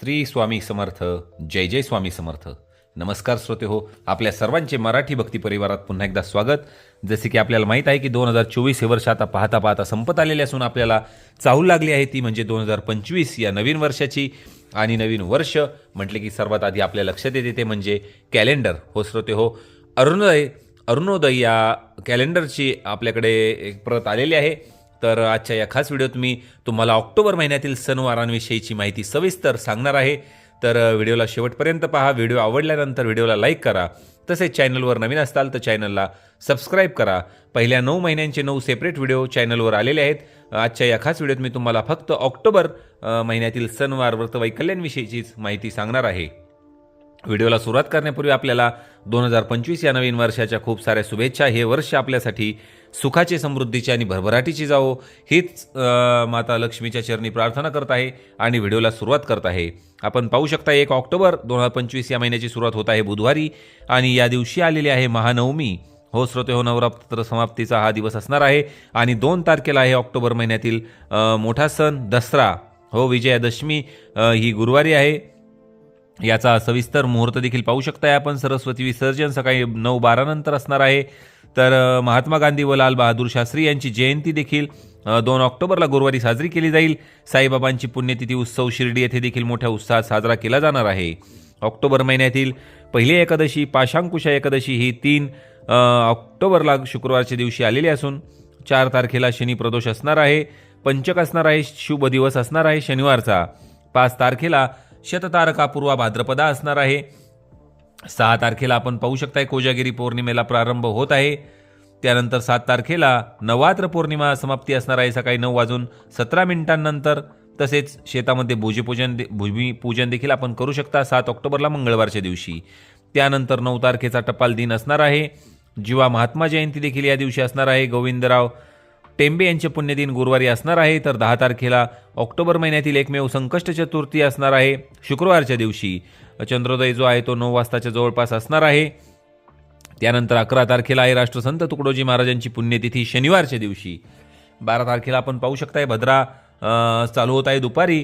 श्री स्वामी समर्थ जय जय स्वामी समर्थ. नमस्कार श्रोते हो आपल्या सर्वांचे मराठी भक्ती परिवारात पुन्हा एकदा स्वागत. जसे की आपल्याला माहीत आहे की दोन हजार चोवीस हे वर्ष आता पाहता पाहता संपत आलेले असून आपल्याला चाहूल लागली आहे ती म्हणजे दोन हजार पंचवीस या नवीन वर्षाची. आणि नवीन वर्ष म्हटले की सर्वात आधी आपल्या लक्षात येते ते म्हणजे कॅलेंडर. हो श्रोते हो अरुणोदय अरुणोदय या कॅलेंडरची आपल्याकडे एक प्रत आलेली आहे. तर आजच्या या खास व्हिडिओत मी तुम्हाला ऑक्टोबर महिन्यातील सणवारांविषयीची माहिती सविस्तर सांगणार आहे. तर व्हिडिओला शेवटपर्यंत पहा. व्हिडिओ आवडल्यानंतर व्हिडिओला लाईक करा. तसेच चॅनलवर नवीन असताल तर चॅनलला सबस्क्राईब करा. पहिल्या नऊ महिन्यांचे नऊ सेपरेट व्हिडिओ चॅनलवर आलेले आहेत. आजच्या या खास व्हिडिओत मी तुम्हाला फक्त ऑक्टोबर महिन्यातील सणवार व्रतवैकल्यांविषयीचीच माहिती सांगणार आहे. व्हिडिओला सुरुवात करण्यापूर्वी आपल्याला दोन हजार पंचवीस या नवीन वर्षाच्या खूप साऱ्या शुभेच्छा. हे वर्ष आपल्यासाठी सुखाचे समृद्धीचे आणि भरभराटीची जावो. हीच माता लक्ष्मीच्या चरणी प्रार्थना करत आहे आणि व्हिडिओला सुरुवात करत आहे. आपण पाहू शकता एक ऑक्टोबर दोन हजार पंचवीस या महिन्याची सुरुवात होत आहे बुधवारी आणि या दिवशी आलेली आहे महानवमी. हो श्रोते हो नवरात्र समाप्तीचा हा दिवस असणार आहे आणि दोन तारखेला आहे ऑक्टोबर महिन्यातील मोठा सण दसरा. हो विजयादशमी ही गुरुवारी आहे. याचा सविस्तर मुहूर्त देखील पाहू शकताय आपण. सरस्वती विसर्जन सकाळी नऊ बारानंतर असणार आहे. तर महात्मा गांधी व लाल बहादूर शास्त्री यांची जयंती देखील दोन ऑक्टोबरला गुरुवारी साजरी केली जाईल. साईबाबांची पुण्यतिथी उत्सव शिर्डी येथे देखील मोठ्या उत्साहात साजरा केला जाणार आहे. ऑक्टोबर महिन्यातील पहिली एकादशी पाशांकुशा एकादशी ही तीन ऑक्टोबरला शुक्रवारच्या दिवशी आलेली असून चार तारखेला शनी प्रदोष असणार आहे पंचक असणार आहे शुभ दिवस असणार आहे शनिवारचा. पाच तारखेला शततारका पूर्वा भाद्रपदा असणार आहे. सहा तारखेला आपण पाहू शकताय कोजागिरी पौर्णिमेला प्रारंभ होत आहे. त्यानंतर सात तारखेला नवरात्र पौर्णिमा समाप्ती असणार आहे. सकाळी नऊ वाजून सतरा मिनिटांनंतर तसेच शेतामध्ये भूजीपूजन दे- भूमिपूजन देखील आपण करू शकता सात ऑक्टोबरला मंगळवारच्या दिवशी. त्यानंतर नऊ तारखेचा टपाल दिन असणार आहे. जीवा महात्मा जयंती देखील या दिवशी असणार आहे. गोविंदराव टेंबे यांचे पुण्यदिन गुरुवारी असणार आहे तर दहा तारखेला ऑक्टोबर महिन्यातील एकमेव संकष्ट चतुर्थी असणार आहे शुक्रवारच्या दिवशी. चंद्रोदय जो आहे तो नऊ वाजताच्या जवळपास असणार आहे. त्यानंतर अकरा तारखेला आहे राष्ट्रसंत तुकडोजी महाराजांची पुण्यतिथी शनिवारच्या दिवशी. बारा तारखेला आपण पाहू शकताय भद्रा चालू होत आहे दुपारी.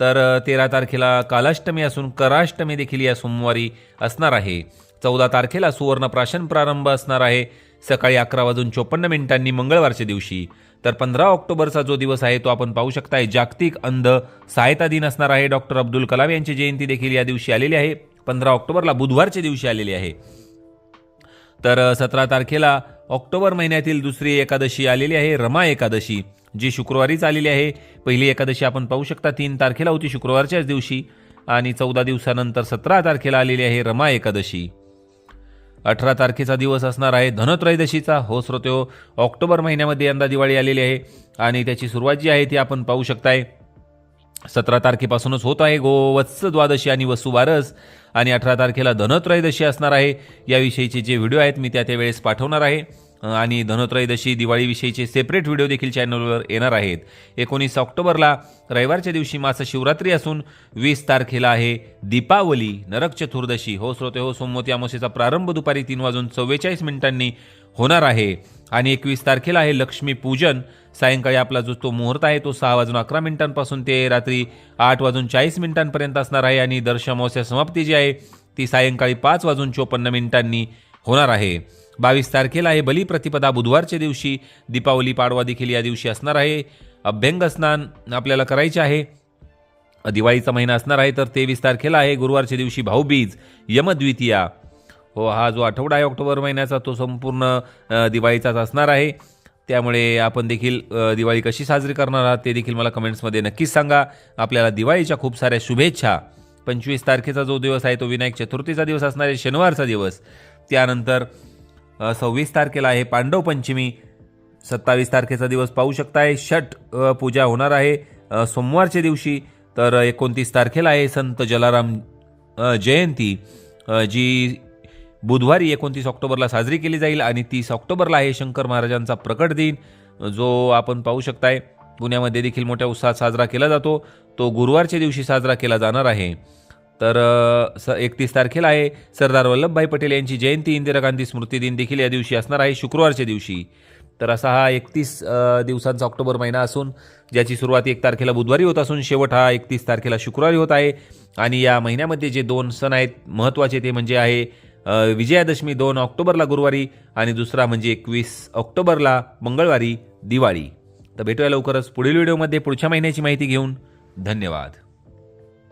तर तेरा तारखेला कालाष्टमी असून कराष्टमी देखील या सोमवारी असणार आहे. चौदा तारखेला सुवर्ण प्राशन प्रारंभ असणार आहे. सकाळी अकरा वाजून चोपन्न मिनिटांनी मंगळवारच्या दिवशी. तर पंधरा ऑक्टोबरचा जो दिवस आहे तो आपण पाहू शकताय. जागतिक अंध सहायता दिन असणार आहे. डॉक्टर अब्दुल कलाम यांची जयंती देखील या दिवशी आलेली आहे. पंधरा ऑक्टोबरला बुधवारच्या दिवशी आलेली आहे. तर सतरा तारखेला ऑक्टोबर महिन्यातील दुसरी एकादशी आलेली आहे. रमा एकादशी जी शुक्रवारीच आलेली आहे. पहिली एकादशी आपण पाहू शकता. तीन तारखेला होती शुक्रवारच्याच दिवशी आणि चौदा दिवसानंतर सतरा तारखेला आलेली आहे रमा एकादशी. अठरा तारखेचा दिवस असणार आहे. धनत्रयोदशीचा हो श्रोते ऑक्टोबर महिन्यामध्ये यंदा दिवाळी आलेली आहे आणि त्याची सुरुवात जी आहे ती आपण पाहू शकताय. सतरा तारखेपासूनच होत आहे. गोवत्स द्वादशी आणि वसुबारस आणि अठरा तारखेला धनत्रयोदशी असणार आहे. याविषयीचे जे व्हिडिओ आहेत मी त्या त्यावेळेस पाठवणार आहे. आणि धनोत्रयदशी दिवाळीविषयीचे सेपरेट व्हिडिओ देखील चॅनलवर येणार आहेत. एकोणीस ऑक्टोबरला रविवारच्या दिवशी मास शिवरात्री असून वीस तारखेला आहे दीपावली नरक चतुर्दशी. हो श्रोते हो सोमवती अमावस्येचा प्रारंभ दुपारी तीन वाजून चव्वेचाळीस मिनिटांनी होणार आहे. आणि एकवीस तारखेला आहे लक्ष्मी पूजन. सायंकाळी आपला जो तो मुहूर्त आहे तो सहा वाजून अकरा मिनिटांपासून ते रात्री आठ वाजून चाळीस मिनिटांपर्यंत असणार आहे आणि दर्श अमावस्या समाप्ती जी आहे ती सायंकाळी पाच वाजून चोपन्न मिनिटांनी होणार आहे. बावीस तारखेला आहे बलिप्रतिपदा बुधवारच्या दिवशी दीपावली पाडवा देखील या दिवशी असणार आहे. अभ्यंग स्नान आपल्याला करायचे आहे. दिवाळीचा महिना असणार आहे तर तेवीस तारखेला आहे गुरुवारच्या दिवशी भाऊबीज यमद्वितीया हो हा जो आठवडा आहे ऑक्टोबर महिन्याचा तो संपूर्ण दिवाळीचाच असणार आहे. त्यामुळे आपण देखील दिवाळी कशी साजरी करणार आहात ते देखील मला कमेंट्समध्ये नक्कीच सांगा. आपल्याला दिवाळीच्या खूप साऱ्या शुभेच्छा. पंचवीस तारखेचा जो दिवस आहे तो विनायक चतुर्थीचा दिवस असणार आहे शनिवारचा दिवस. त्यानंतर सव्वीस तारखेला आहे पांडव पंचमी. सत्तावीस तारखेचा दिवस पाहू शकताय. षट पूजा होणार आहे सोमवारच्या दिवशी. तर एकोणतीस तारखेला आहे संत जलाराम जयंती. जी बुधवारी एकोणतीस ऑक्टोबरला साजरी केली जाईल आणि तीस ऑक्टोबरला आहे शंकर महाराजांचा प्रकट दिन जो आपण पाहू शकताय. पुण्यामध्ये देखील मोठ्या उत्साहात साजरा केला जातो. तो गुरुवारच्या दिवशी साजरा केला जाणार आहे. तर स एकतीस तारखेला आहे सरदार वल्लभभाई पटेल यांची जयंती. इंदिरा गांधी स्मृती दिन देखील या दिवशी असणार आहे शुक्रवारच्या दिवशी. तर असा हा एकतीस दिवसांचा ऑक्टोबर महिना असून ज्याची सुरुवात एक तारखेला बुधवारी होत असून शेवट हा एकतीस तारखेला शुक्रवारी होत आहे. आणि या महिन्यामध्ये जे दोन सण आहेत महत्त्वाचे ते म्हणजे आहे विजयादशमी दोन ऑक्टोबरला गुरुवारी आणि दुसरा म्हणजे एकवीस ऑक्टोबरला मंगळवारी दिवाळी. तर भेटूया लवकरच पुढील व्हिडिओमध्ये. पुढच्या महिन्याची माहिती घेऊन धन्यवाद.